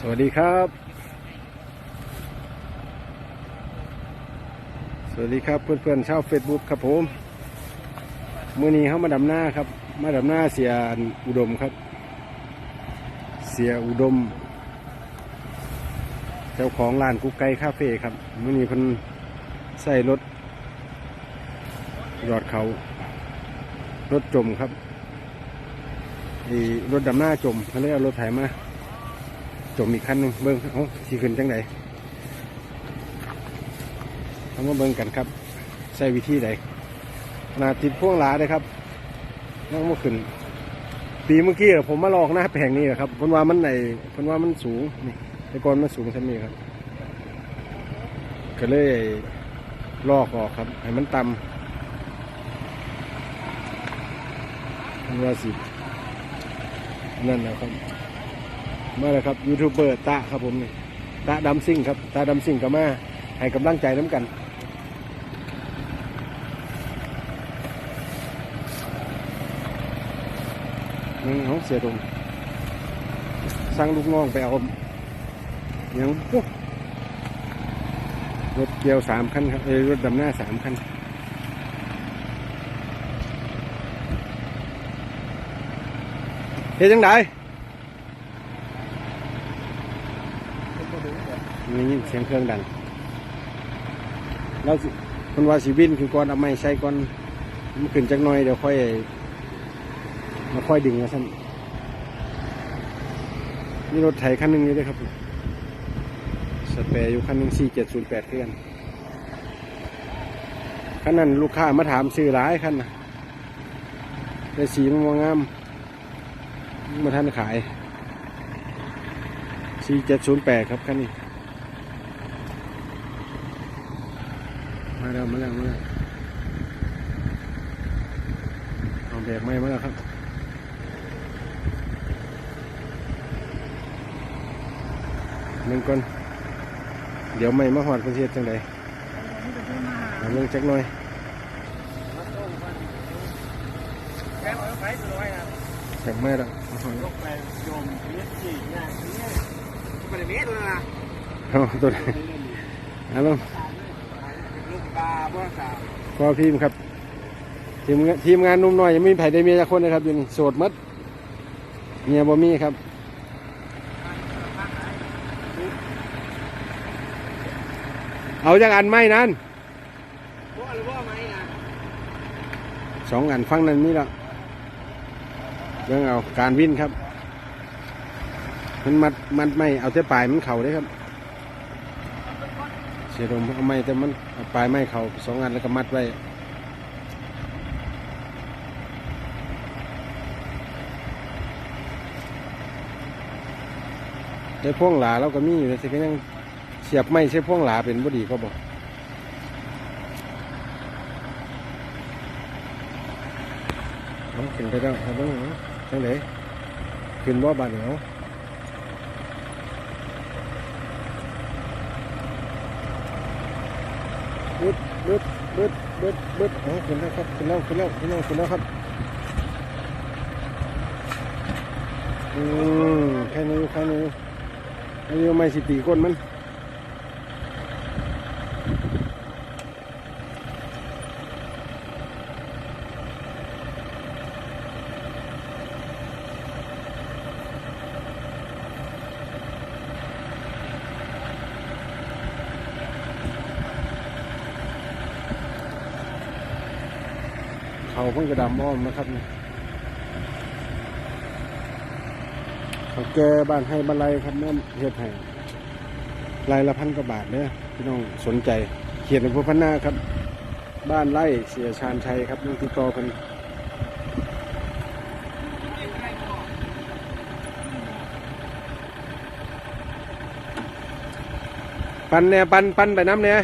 สวัสดีครับ สวัสดีครับเพื่อนๆชาวเฟซบุ๊กครับผมมื่อนี้เขามาดำหน้าครับ มาดำหน้าเสียอุดมครับ เสียอุดม เจ้าของร้านกุ๊กไก่คาเฟ่ครับมื่อนี้เพิ่นใส่รถยอดเขา รถจมครับรถดำหน้าจมเขาเลยเอารถไถมา จมอีกคันหนึ่งเบิ้งเอ้าสีขึ้นจังไดเอามาเบิ้งกันครับใช้วิธีใดขนาดติดพ่วงหลาเลยครับนั่งมาขึ้น ปีเมื่อกี้ผมมาลอกหน้าแผงนี่แหละครับพนว่ามันในพนว่ามันสูงนี่แต่ก่อนมันสูงชั้นนี้ครับ ก็เลยลอกออกครับ ให้มันต่ำพนว่าสินั่นนะครับ มาเลยครับยูทูบเบอร์ตาครับผมนี่ตาดำซิ่งครับตาดำซิ่งก็มาให้กำลังใจน้ำกันนี่เขาเสียตรงสร้างลูกน้องไปเอาหยังโอ้รถเกียวสามคันครับเอ้ยรถดำหน้าสามคันเฮ็ดจังได มียิน เสียงเครื่องดัง แล้วคนว่าสีวินคือก่อนเอาไม้ใช้ก่อนมันขึ้นจักหน่อยเดี๋ยวค่อยมาค่อยดึงนะท่านนี่รถไถคันหนึ่งนี่ด้วยครับสเปรย์อยู่คันหนึ่งสี่เจ็ดศูนย์แปดเครื่องคันนั้นลูกค้ามาถามซื้อหลายคันนะแต่สีมันว่างามมาท่านขายสี่เจ็ดศูนย์แปดครับคันนี้ มาแล้วมาแล้วมาแล้วเอาแบกไม้มาแล้วครับหนึ่งก่อนเดี๋ยวไม่มาหอดประเทศจังใดเอาลงจักหน่อยแบกไม้แล้วเอาหอดเอาตัวไหนเอา ลงก็พิมพ์ครับ ทีมงานทีมงานหนุ่มน้อยยังไม่มีไผได้เมียจักคนนะครับอยู่นี่โสดหมัดเมียบ่มีครับ เอาจากอันไม้นั้นสองอันฟังนั้นนี่แล้วเรื่องเอาการวิ่นครับ มันมัดมัดไม่เอาแต่ปลายมันเข่าได้ครับเสียดมเอาไม้แต่มันปลายไม้เขาสองอันแล้วก็มัดไว้ในพ่วงหลาเราก็มีอยู่แต่ก็ยังเสียบไม้ใช้พ่วงหลาเป็นบดีก็บอกขึ้นไปแล้วเอาเบ้างเอาจังไดขึ้นบ่บาดเหนียว บึดบึดบึดบึดบึดอ๋อขึ้นแล้วครับขึ้นแล้วขึ้นแล้วขึ้นแล้วขึ้นแล้วครับอืมแค่นี้แค่นี้อันนี้ไม่สิตีก้นมัน เขาเพิ่งกระดำอ้อมนะครับนี่เขาแก่บ้านให้บ้านไรครับน้ำเฮ็ดให้รายละพันกว่าบาทเนี่ยพี่น้องสนใจ เขียนในพวกพันหน้าครับ บ้านไร่เสียชาญชัยครับนี่ติดต่อกันปันเนี่ยปันปันไปน้ำเนี่ย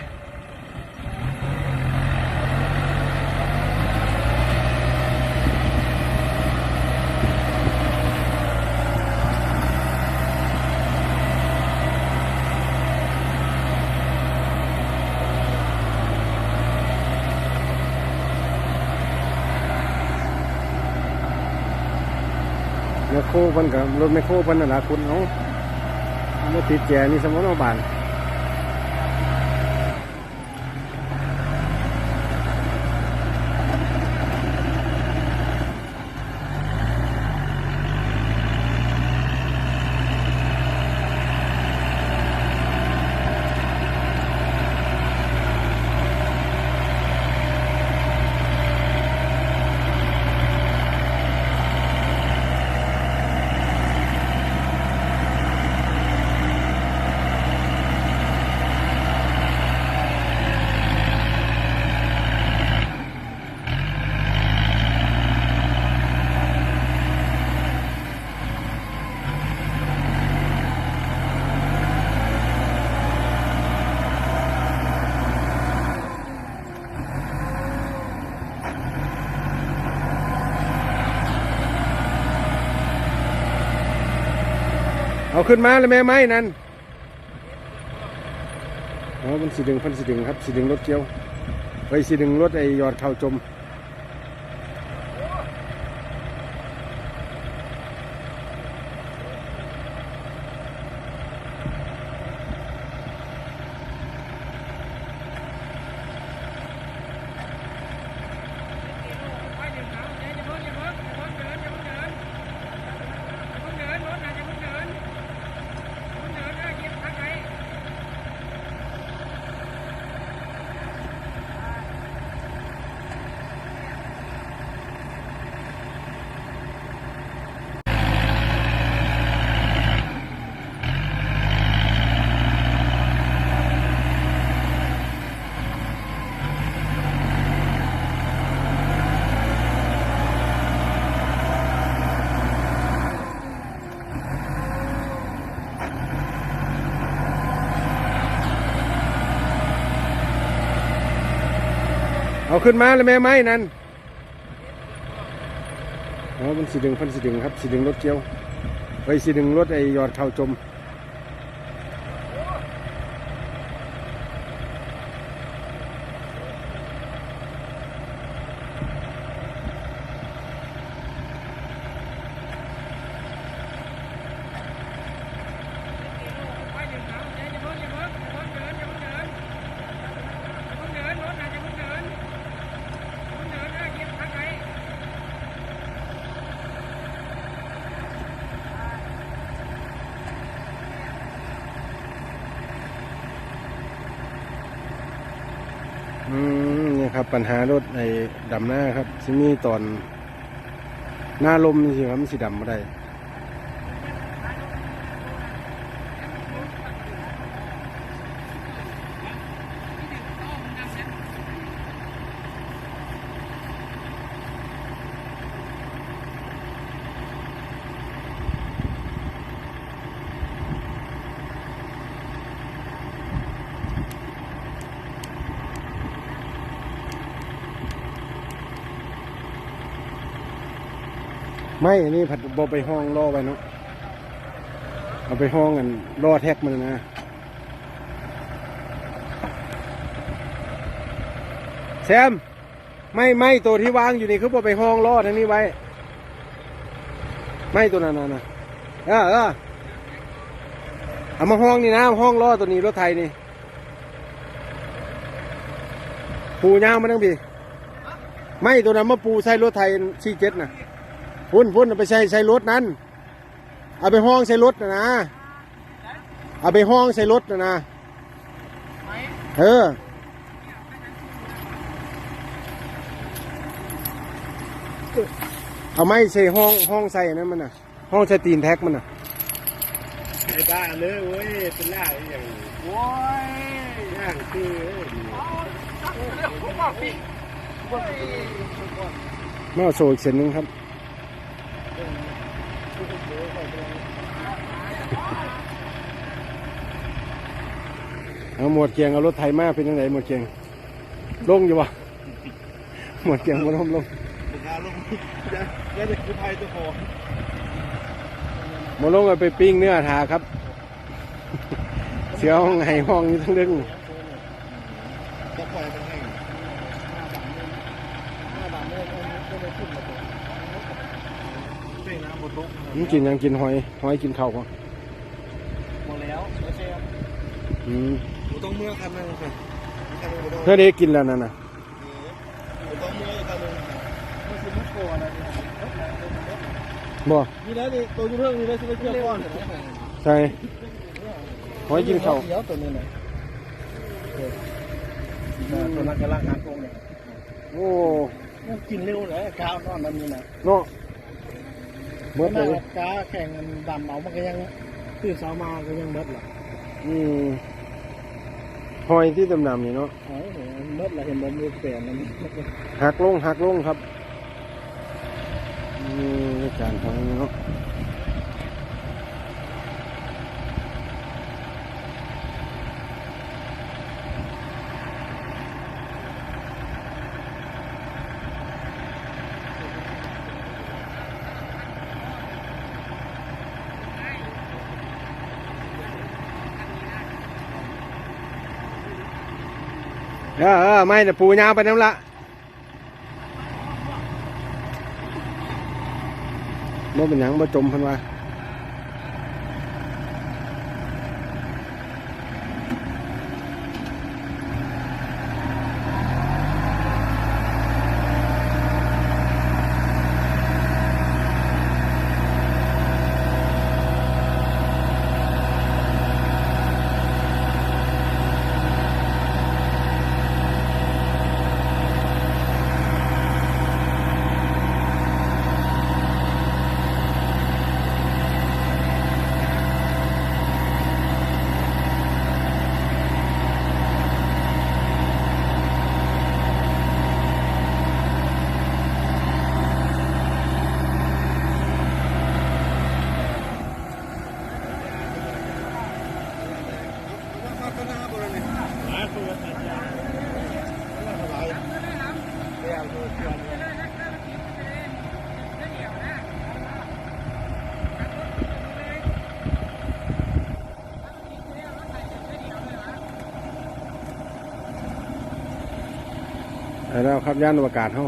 ครเพันกับรถแมคโครเพันน่ะละคุณเอามาติดแจนี่สมมติว่าบาน เอาขึ้นมาเลยแม่ไม้นั่นอ๋อมันสีดึงเพันสีดึงครับสีดึงรถเกี้ยวไปสีดึงรถไอยอดเข่าจม เอา ขึ้นมาเลยแม่ไม้นั่นอ๋อมันสีดึงเพันสีดึงครับสีดึงรถเกี่ยวไปสีดึงรถไอ้ยอดเข่าจม อืมนี่ ครับ ปัญหารถในดำหน้าครับที่มีตอนหน้าลมสิครับมันสีดำมาได้ ไม่อันนี้ผัดบอไปห้องล่อไว้เนาะเอาไปห้องกันล่อแท็กมันนะแซม ไม่ไม่ตัวที่วางอยู่นี่คือบอไปห้องล่อทั้งนี้ไว้ ไม่ตัวนั้นนะนะเออเออเอามาห้องนี่นะห้องล่อตัวนี้รถไทยนี่ปูยาวมาตั้งพี่ไม่ตัวนั้นมาปูใส่รถไทยซีเจ็ดน่ะ พุ่นพุ่นเอาไปใส่ใส่รถนั้น เอาไปห้องใส่รถนะนะ เอาไปห้องใส่รถนะนะเออเอาไม้ใส่ห้องห้องใส่อันนั้นมันน่ะ ห้องใส่ตีนแท็กมันน่ะไอ้บ้าเลยเว้ยเป็นล่าอะไรอย่างนี้โว้ยย่างคือเอ้ยเรื่องผมว่าพี่โว้ยมาโซอีกเส้นหนึงครับ เอาหมวดเกียงเอารถไถมาเป็นยังไงหมวดเกียงลงอยู่วะหมวดเกียงมาลงลงเป็นการลงจะจะได้คือภัยตัวขอมาลงเอาไปปิ้งเนื้อทาครับ เสียห้องไงห้องนี้ทั้งดึงจะปล่อย มันให้ใช่น้ำบนลุกมันกินยังกินหอยหอยกินข้าวปะหดแล้วไม่ใช่ครับอืมกูต้องเมื่อคำนึงค่ะคำนึงกูต้องเพื่อได้กินแล้วนั่นน่ะกูต้องเมื่อคำนึงไม่ใช่มุกโกนะบ่นี่แล้วนี่ตัวยูเทิงนี่แล้วจะไปเที่ยวก้อนใช่ขอให้กินข้าวเดี๋ยวตัวนี้นะตัวนั้นกำลังหักลงเนี่ยโอ้กินเร็วเลยกาวนอนมันนี่นะเนาะ เบิเมื่ดอเลยกาแข่งกันดำเอามันก็ยังตื่นเช้ามาก็ยังเบิดหรออืมหอยที่ดำๆนี่เนาะโอ้โหเบิดละเห็นมันมีแปลนมันหักลงหักลงครับนี่การทำเนาะ เออเออไม่แต่ปูยาวไปน้ำละบ่เป็นหยังบ่จมพันว่า แล้วครับย่านอวกาศเฮา